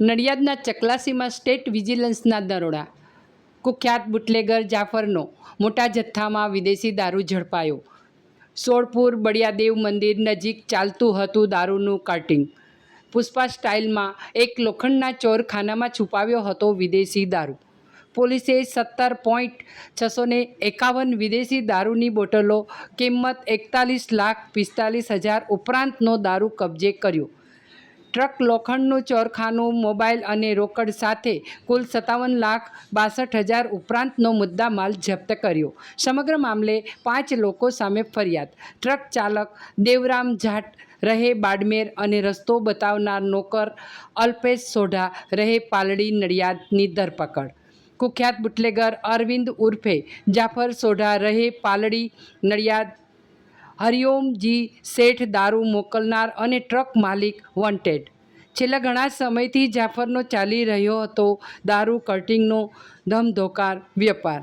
નડિયાદના ચકલાસીમાં state વિજિલન્સના દરોડા. કુખ્યાત bootlegger જાફરનો મોટા જથ્થામાં વિદેશી દારૂ ઝડપાયો. સોળપુર બળિયાદેવ મંદિર નજીક ચાલતું હતું દારૂનું કાર્ટિંગ. પુષ્પા સ્ટાઇલમાં એક લોખંડના ચોરખાનામાં છુપાવ્યો હતો વિદેશી દારૂ. પોલીસે સત્તર પોઈન્ટ છસો ને એકાવન વિદેશી દારૂની બોટલો, કિંમત એકતાલીસ લાખ પિસ્તાલીસ હજાર ઉપરાંતનો દારૂ કબજે કર્યો. ટ્રક લોખંડનું ચોરખાનું, મોબાઈલ અને રોકડ સાથે કુલ સત્તાવન લાખ બાસઠ હજાર ઉપરાંતનો મુદ્દા માલ જપ્ત કર્યો. સમગ્ર મામલે પાંચ લોકો સામે ફરિયાદ. ટ્રક ચાલક દેવરામ જાટ રહે બાડમેર અને રસ્તો બતાવનાર નોકર અલ્પેશ સોઢા રહે પાલડી નડિયાદની ધરપકડ. કુખ્યાત બુટલેગર અરવિંદ ઉર્ફે જાફર સોઢા રહે પાલડી નડિયાદ. હરિઓમજી શેઠ દારૂ મોકલનાર અને ટ્રક માલિક વોન્ટેડ છેલ્લા ઘણા સમયથી જાફરનો ચાલી રહ્યો હતો દારૂ કટિંગનો ધમધોકાર વેપાર.